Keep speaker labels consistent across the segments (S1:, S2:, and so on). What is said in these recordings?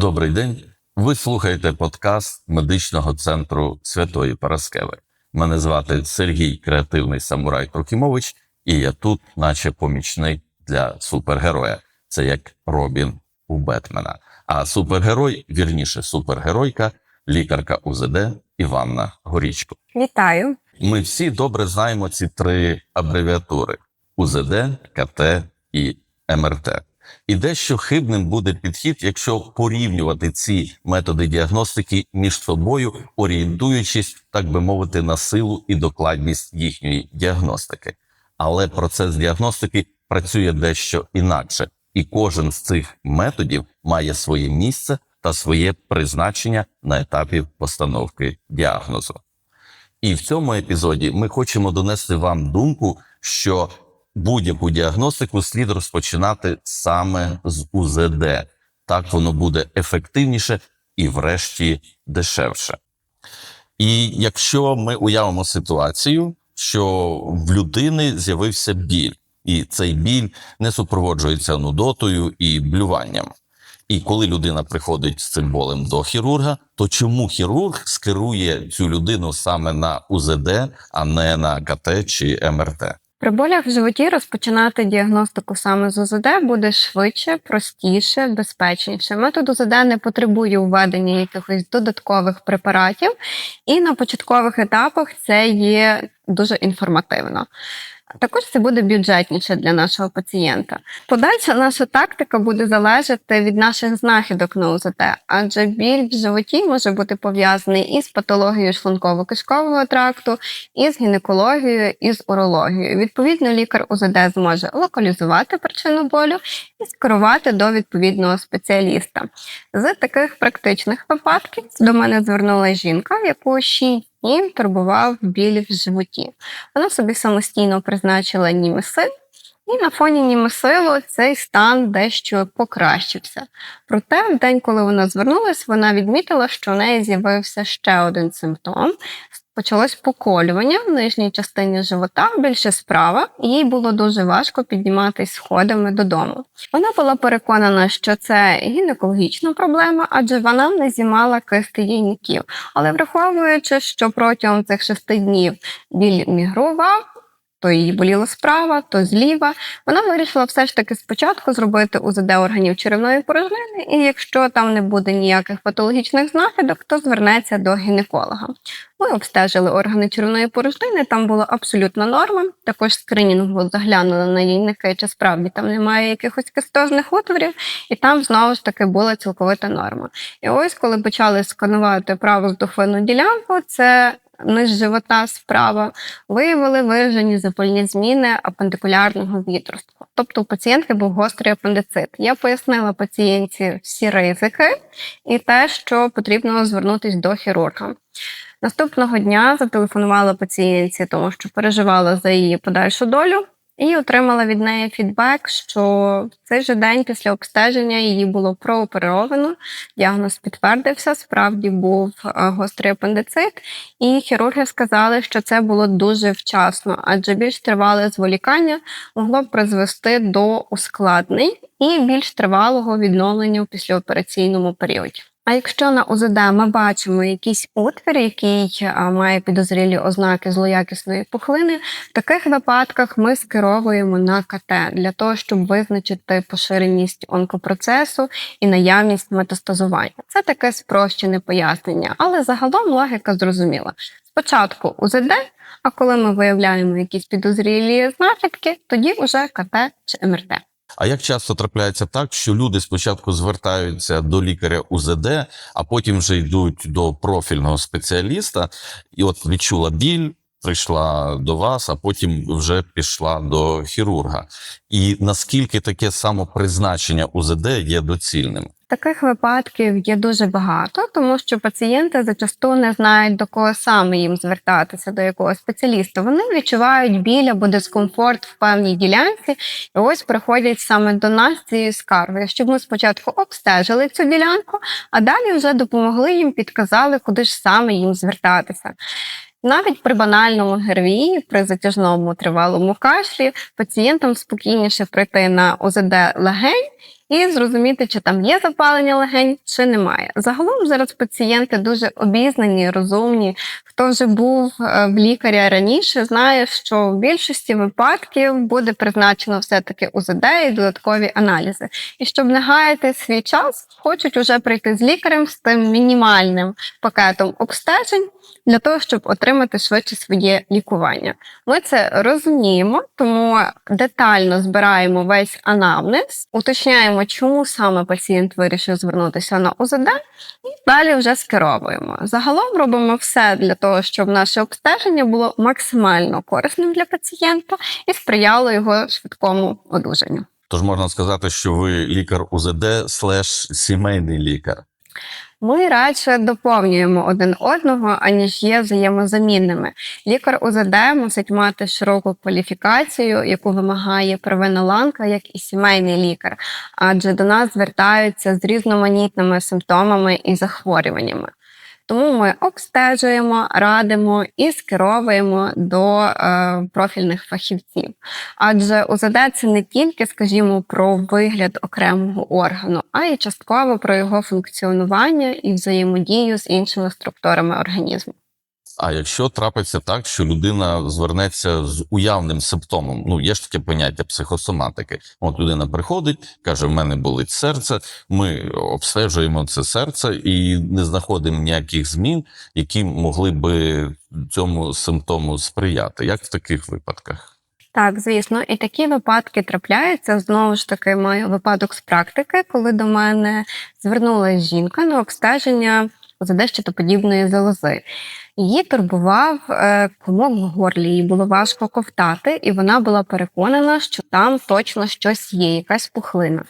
S1: Добрий день. Ви слухаєте подкаст медичного центру Святої Параскеви. Мене звати Сергій Креативний Самурай Трохімович, і я тут, наче помічник для супергероя. Це як Робін у Бетмена. А супергерой, вірніше, супергеройка, лікарка УЗД Іванна Горічко.
S2: Вітаю.
S1: Ми всі добре знаємо ці три абревіатури: УЗД, КТ і МРТ. І дещо хибним буде підхід, якщо порівнювати ці методи діагностики між собою, орієнтуючись, так би мовити, на силу і докладність їхньої діагностики. Але процес діагностики працює дещо інакше, і кожен з цих методів має своє місце та своє призначення на етапі постановки діагнозу. І в цьому епізоді ми хочемо донести вам думку, що будь-яку діагностику слід розпочинати саме з УЗД. Так воно буде ефективніше і, врешті, дешевше. І якщо ми уявимо ситуацію, що в людини з'явився біль, і цей біль не супроводжується нудотою і блюванням. І коли людина приходить з цим болем до хірурга, то чому хірург скерує цю людину саме на УЗД, а не на КТ чи МРТ?
S2: При болях в животі розпочинати діагностику саме з ОЗД буде швидше, простіше, безпечніше. Метод ОЗД не потребує введення якихось додаткових препаратів, і на початкових етапах це є дуже інформативно. Також це буде бюджетніше для нашого пацієнта. Подальша наша тактика буде залежати від наших знахідок на УЗД, адже біль в животі може бути пов'язаний із патологією шлунково-кишкового тракту, із гінекологією, із урологією. Відповідно, лікар УЗД зможе локалізувати причину болю і скерувати до відповідного спеціаліста. З таких практичних випадків до мене звернула жінка, яку 6 днів турбував біль в животі. Вона собі самостійно призначила німесин, і на фоні німесилу цей стан дещо покращився. Проте, в день, коли вона звернулася, вона відмітила, що у неї з'явився ще один симптом. Почалось поколювання в нижній частині живота, більше справа, їй було дуже важко підніматись сходами додому. Вона була переконана, що це гінекологічна проблема, адже вона не зімала кисти яйників. Але враховуючи, що протягом цих шести днів біль мігрував, то їй боліло справа, то зліва. Вона вирішила все ж таки спочатку зробити УЗД органів черевної порожнини, і якщо там не буде ніяких патологічних знахідок, то звернеться до гінеколога. Ми обстежили органи черевної порожнини, там було абсолютно норма. Також скринінгу заглянули на яйники, чи справді там немає якихось кистозних отворів, і там знову ж таки була цілковита норма. І ось, коли почали сканувати праву здохвинну ділянку, це низ живота справа, виявили виражені запальні зміни апендикулярного відростку. Тобто у пацієнтки був гострий апендицит. Я пояснила пацієнтці всі ризики і те, що потрібно звернутися до хірурга. Наступного дня зателефонувала пацієнтці, тому що переживала за її подальшу долю, і отримала від неї фідбек, що в цей же день після обстеження її було прооперовано. Діагноз підтвердився, справді був е, гострий апендицит, і хірурги сказали, що це було дуже вчасно, адже більш тривале зволікання могло б призвести до ускладнень і більш тривалого відновлення у післяопераційному періоді. А якщо на УЗД ми бачимо якийсь отвір, який має підозрілі ознаки злоякісної пухлини, в таких випадках ми скеровуємо на КТ для того, щоб визначити поширеність онкопроцесу і наявність метастазування. Це таке спрощене пояснення, але загалом логіка зрозуміла. Спочатку УЗД, а коли ми виявляємо якісь підозрілі знахідки, тоді вже КТ чи МРТ.
S1: А як часто трапляється так, що люди спочатку звертаються до лікаря УЗД, а потім вже йдуть до профільного спеціаліста, і от відчула біль, прийшла до вас, а потім вже пішла до хірурга. І наскільки таке самопризначення УЗД є доцільним?
S2: Таких випадків є дуже багато, тому що пацієнти зачасту не знають до кого саме їм звертатися, до якого спеціаліста. Вони відчувають біль або дискомфорт в певній ділянці, і ось приходять саме до нас цією скаргою, щоб ми спочатку обстежили цю ділянку, а далі вже допомогли їм, підказали, куди ж саме їм звертатися. Навіть при банальному ГРВІ, при затяжному тривалому кашлі, пацієнтам спокійніше прийти на ОЗД легень і зрозуміти, чи там є запалення легень, чи немає. Загалом зараз пацієнти дуже обізнані, розумні. Хто вже був е, в лікаря раніше, знає, що в більшості випадків буде призначено все-таки УЗД і додаткові аналізи. І щоб не гаяти свій час, хочуть уже прийти з лікарем з тим мінімальним пакетом обстежень для того, щоб отримати швидше своє лікування. Ми це розуміємо, тому детально збираємо весь анамнез, уточняємо, чому саме пацієнт вирішив звернутися на УЗД, і далі вже скеровуємо. Загалом робимо все для того, щоб наше обстеження було максимально корисним для пацієнта і сприяло його швидкому одужанню.
S1: Тож можна сказати, що ви лікар УЗД слеш сімейний лікар.
S2: Ми радше доповнюємо один одного, аніж є взаємозамінними. Лікар УЗД мусить мати широку кваліфікацію, яку вимагає первинна ланка, як і сімейний лікар, адже до нас звертаються з різноманітними симптомами і захворюваннями. Тому ми обстежуємо, радимо і скеровуємо до е, профільних фахівців. Адже УЗД це не тільки, скажімо, про вигляд окремого органу, а й частково про його функціонування і взаємодію з іншими структурами організму.
S1: А якщо трапиться так, що людина звернеться з уявним симптомом, ну є ж таке поняття психосоматики. От людина приходить, каже: в мене болить серце. Ми обстежуємо це серце і не знаходимо ніяких змін, які могли би цьому симптому сприяти. Як в таких випадках?
S2: Так, звісно, і такі випадки трапляються. Знову ж таки, маю випадок з практики, коли до мене звернулася жінка на обстеження подібної залози. Її турбував е, комок в горлі, їй було важко ковтати, і вона була переконана, що там точно щось є, якась пухлина.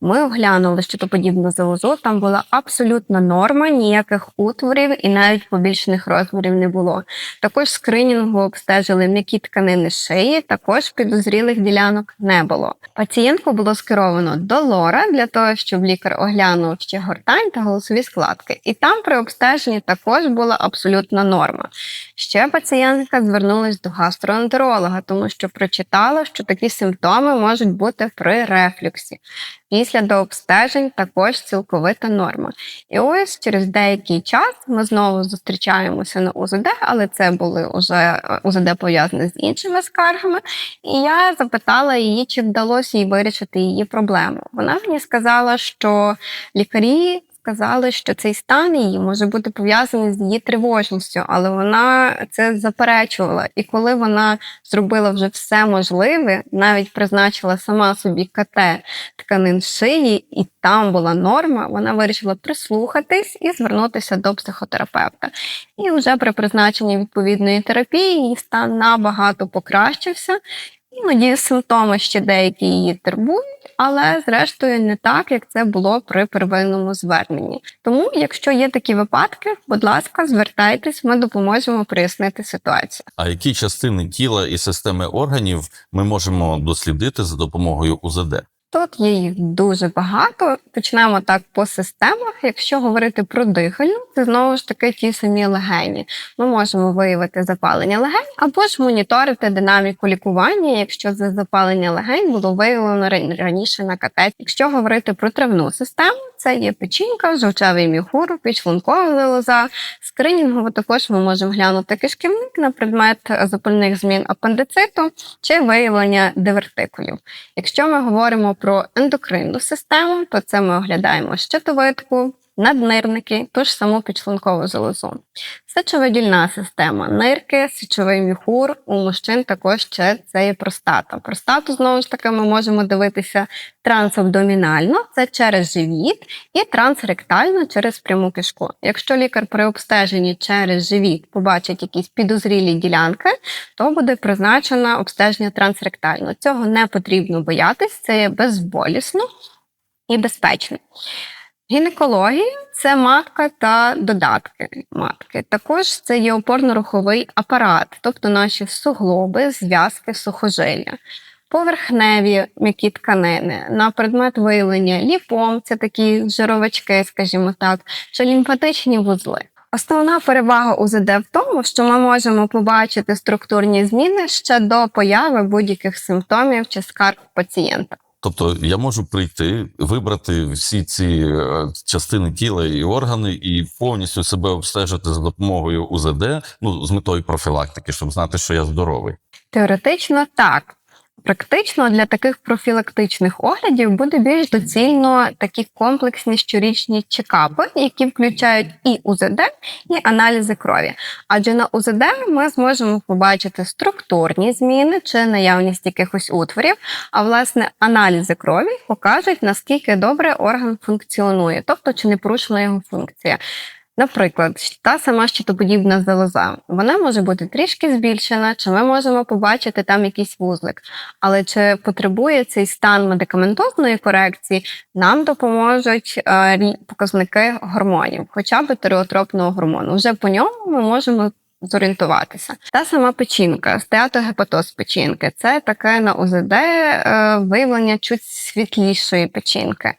S2: Ми оглянули щитоподібну залозу, там була абсолютна норма, ніяких утворів і навіть побільшених розмірів не було. Також скринінгу обстежили м'які тканини шиї, також підозрілих ділянок не було. Пацієнтку було скеровано до лора для того, щоб лікар оглянув ще гортань та голосові складки. І там при обстеженні також була абсолютна норма. Ще пацієнтка звернулася до гастроентеролога, тому що прочитала, що такі симптоми можуть бути при рефлюксі. Після дообстежень також цілковита норма. І ось через деякий час ми знову зустрічаємося на УЗД, але це були вже УЗД пов'язані з іншими скаргами. І я запитала її, чи вдалося їй вирішити її проблему. Вона мені сказала, що лікарі сказали, що цей стан її може бути пов'язаний з її тривожністю, але вона це заперечувала. І коли вона зробила вже все можливе, навіть призначила сама собі КТ тканин шиї, і там була норма, вона вирішила прислухатись і звернутися до психотерапевта. І вже при призначенні відповідної терапії її стан набагато покращився. Іноді симптоми ще деякі її турбують, але зрештою не так, як це було при первинному зверненні. Тому, якщо є такі випадки, будь ласка, звертайтесь, ми допоможемо прояснити ситуацію.
S1: А які частини тіла і системи органів ми можемо дослідити за допомогою УЗД?
S2: Тут є їх дуже багато. Почнемо так по системах. Якщо говорити про дихальну, це знову ж таки ті самі легені. Ми можемо виявити запалення легень або ж моніторити динаміку лікування, якщо це запалення легень було виявлено раніше на КТ. Якщо говорити про травну систему, це є печінка, жовчевий міхур, підшлункова залоза. Скринінгово також ми можемо глянути кишківник на предмет запальних змін апендициту чи виявлення дивертикулів. Якщо ми говоримо про ендокринну систему, то це ми оглядаємо щитовидку, наднирники, ту ж саму підшлункову залозу. Сечовидільна система, нирки, сечовий міхур, у мужчин також ще це є простата. Простату, знову ж таки, ми можемо дивитися трансабдомінально, це через живіт, і трансректально через пряму кишку. Якщо лікар при обстеженні через живіт побачить якісь підозрілі ділянки, то буде призначено обстеження трансректально. Цього не потрібно боятись, це є безболісно і безпечно. Гінекологія це матка та додатки матки. Також це є опорно-руховий апарат, тобто наші суглоби, зв'язки, сухожилля. Поверхневі м'які тканини на предмет виявлення ліпом, це такі жировички, скажімо так, чи лімфатичні вузли. Основна перевага УЗД в тому, що ми можемо побачити структурні зміни ще до появи будь-яких симптомів чи скарг пацієнта.
S1: Тобто я можу прийти, вибрати всі ці е, частини тіла і органи, і повністю себе обстежити за допомогою УЗД, ну з метою профілактики, щоб знати, що я здоровий.
S2: Теоретично так. Практично для таких профілактичних оглядів буде більш доцільно такі комплексні щорічні чекапи, які включають і УЗД, і аналізи крові. Адже на УЗД ми зможемо побачити структурні зміни чи наявність якихось утворів. А власне аналізи крові покажуть наскільки добре орган функціонує, тобто чи не порушена його функція. Наприклад, та сама щитоподібна залоза, вона може бути трішки збільшена, чи ми можемо побачити там якийсь вузлик. Але чи потребує цей стан медикаментозної корекції, нам допоможуть е, показники гормонів, хоча б тиреотропного гормону. Вже по ньому ми можемо зорієнтуватися. Та сама печінка, стеатогепатоз печінки це таке на УЗД е, виявлення чуть світлішої печінки.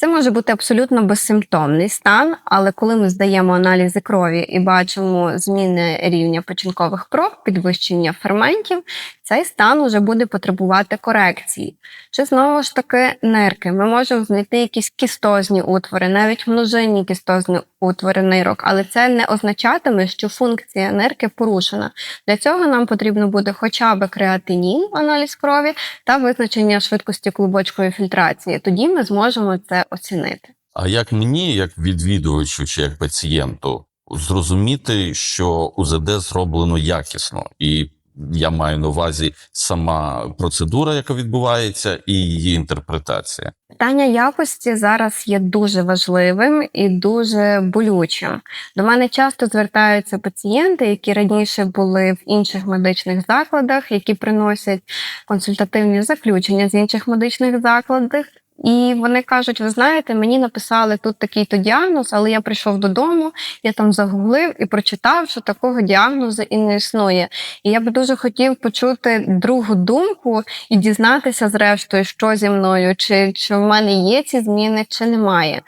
S2: Це може бути абсолютно безсимптомний стан, але коли ми здаємо аналізи крові і бачимо зміни рівня печінкових проб, підвищення ферментів, цей стан вже буде потребувати корекції. Чи знову ж таки нирки? Ми можемо знайти якісь кістозні утвори, навіть множинні кістозні утвори нирок, але це не означатиме, що функція нирки порушена. Для цього нам потрібно буде хоча б креатинін, аналіз крові, та визначення швидкості клубочкової фільтрації. Тоді ми зможемо це оцінити.
S1: А як мені, як відвідувачу чи як пацієнту, зрозуміти, що УЗД зроблено якісно, і я маю на увазі сама процедура, яка відбувається, і її інтерпретація.
S2: Питання якості зараз є дуже важливим і дуже болючим. До мене часто звертаються пацієнти, які раніше були в інших медичних закладах, які приносять консультативні заключення з інших медичних закладів. І вони кажуть: ви знаєте, мені написали тут такий-то діагноз, але я прийшов додому, я там загуглив і прочитав, що такого діагнозу і не існує. І я би дуже хотів почути другу думку і дізнатися, зрештою, що зі мною, чи, чи в мене є ці зміни, чи немає.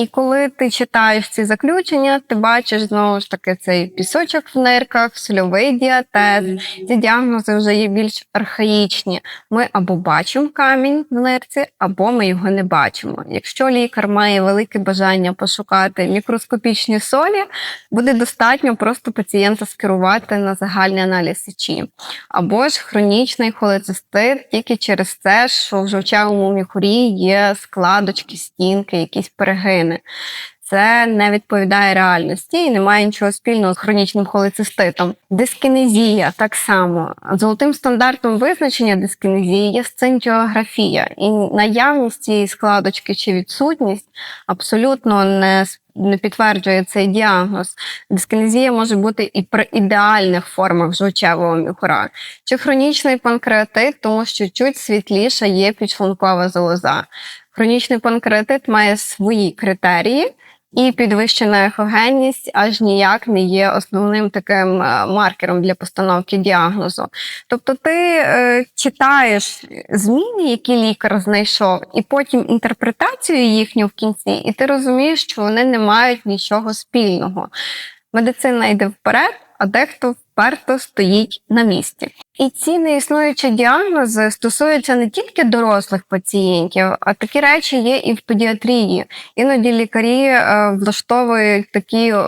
S2: І коли ти читаєш ці заключення, ти бачиш знову ж таки цей пісочок в нирках, сольовий діатез. Ці діагнози вже є більш архаїчні. Ми або бачимо камінь в нирці, або ми його не бачимо. Якщо лікар має велике бажання пошукати мікроскопічні солі, буде достатньо просто пацієнта скерувати на загальний аналіз сечі. Або ж хронічний холецистит тільки через те, що в жовчевому міхурі є складочки, стінки, якісь перегини. Це не відповідає реальності і не має нічого спільного з хронічним холециститом. Дискінезія так само. Золотим стандартом визначення дискінезії є сцинтіографія. І наявність цієї складочки чи відсутність абсолютно не не підтверджує цей діагноз. Дискінезія може бути і при ідеальних формах жовчевого міхура. Чи хронічний панкреатит, тому що чуть світліша є підшлункова залоза. Хронічний панкреатит має свої критерії, і підвищена ехогенність аж ніяк не є основним таким е, маркером для постановки діагнозу. Тобто ти е, читаєш зміни, які лікар знайшов, і потім інтерпретацію їхню в кінці, і ти розумієш, що вони не мають нічого спільного. Медицина йде вперед, а дехто вперто стоїть на місці. І ці неіснуючі діагнози стосуються не тільки дорослих пацієнтів, а такі речі є і в педіатрії. Іноді лікарі е, влаштовують такі е,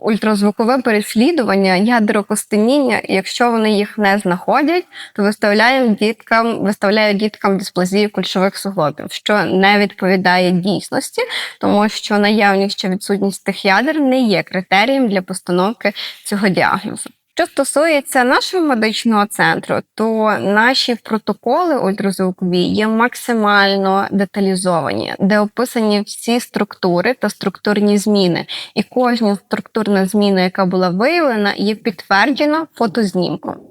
S2: ультразвукове переслідування, ядрокостеніння, якщо вони їх не знаходять, то виставляють діткам, виставляють діткам дисплазію кульшових суглобів, що не відповідає дійсності, тому що наявність чи відсутність тих ядер не є критерієм для постановки цього діагнозу. Що стосується нашого медичного центру, то наші протоколи ультразвукові є максимально деталізовані, де описані всі структури та структурні зміни. І кожна структурна зміна, яка була виявлена, є підтверджена фотознімком.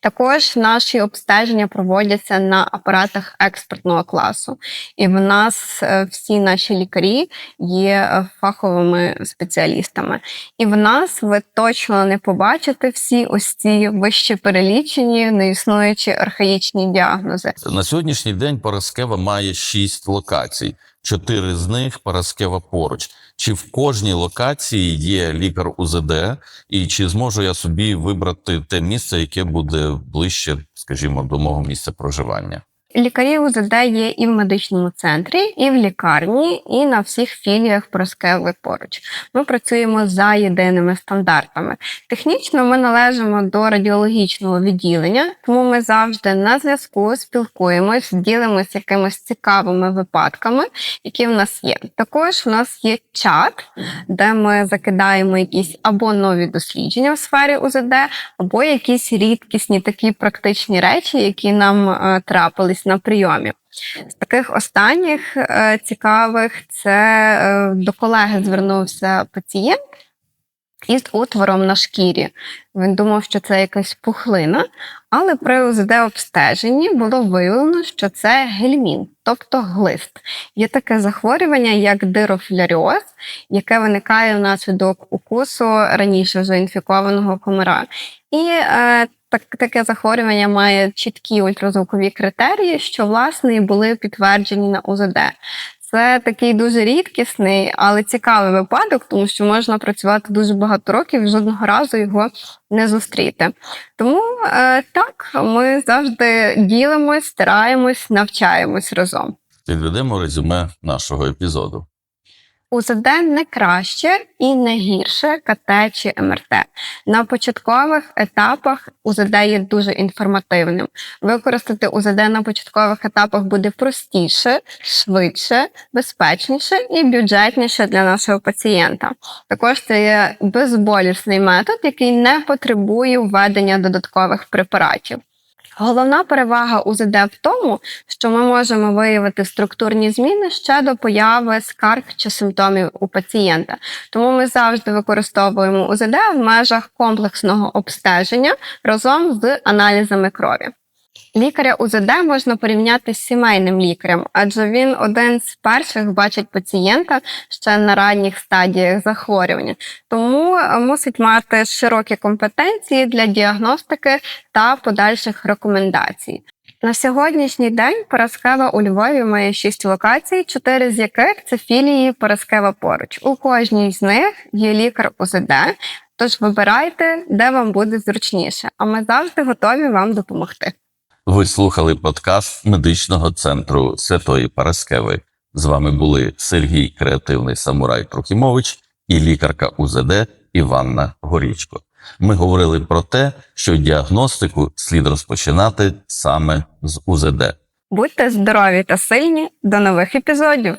S2: Також наші обстеження проводяться на апаратах експертного класу, і в нас е, всі наші лікарі є е, фаховими спеціалістами. І в нас ви точно не побачите всі ось ці вище перелічені, неіснуючі архаїчні діагнози.
S1: На сьогоднішній день Параскева має шість локацій. Чотири з них Параскева поруч. Чи в кожній локації є лікар УЗД, і чи зможу я собі вибрати те місце, яке буде ближче, скажімо, до мого місця проживання?
S2: Лікарі УЗД є і в медичному центрі, і в лікарні, і на всіх філіях Проскеви поруч. Ми працюємо за єдиними стандартами. Технічно ми належимо до радіологічного відділення, тому ми завжди на зв'язку спілкуємось, ділимось якимись цікавими випадками, які в нас є. Також в нас є чат, де ми закидаємо якісь або нові дослідження в сфері УЗД, або якісь рідкісні такі практичні речі, які нам е, на прийомі. З таких останніх е, цікавих це е, до колеги звернувся пацієнт із отвором на шкірі. Він думав, що це якась пухлина, але при УЗД обстеженні було виявлено, що це гельмін, тобто глист. Є таке захворювання, як дирофіляріоз, яке виникає внаслідок укусу раніше вже інфікованого комара. І е, так, таке захворювання має чіткі ультразвукові критерії, що власне і були підтверджені на УЗД. Це такий дуже рідкісний, але цікавий випадок, тому що можна працювати дуже багато років і жодного разу його не зустріти. Тому е, так, ми завжди ділимось, стараємось, навчаємось разом.
S1: Підведемо резюме нашого епізоду.
S2: УЗД не краще і не гірше КТ чи МРТ. На початкових етапах УЗД є дуже інформативним. Використати УЗД на початкових етапах буде простіше, швидше, безпечніше і бюджетніше для нашого пацієнта. Також це є безболісний метод, який не потребує введення додаткових препаратів. Головна перевага УЗД в тому, що ми можемо виявити структурні зміни ще до появи скарг чи симптомів у пацієнта. Тому ми завжди використовуємо УЗД в межах комплексного обстеження разом з аналізами крові. Лікаря УЗД можна порівняти з сімейним лікарем, адже він один з перших бачить пацієнта ще на ранніх стадіях захворювання, тому е, мусить мати широкі компетенції для діагностики та подальших рекомендацій. На сьогоднішній день Параскева у Львові має шість локацій, чотири з яких це філії Параскева поруч. У кожній з них є лікар УЗД. Тож вибирайте, де вам буде зручніше, а ми завжди готові вам допомогти.
S1: Ви слухали подкаст медичного центру Святої Параскеви. З вами були Сергій Креативний Самурай Трухімович і лікарка УЗД Іванна Горічко. Ми говорили про те, що діагностику слід розпочинати саме з УЗД.
S2: Будьте здорові та сильні. До нових епізодів!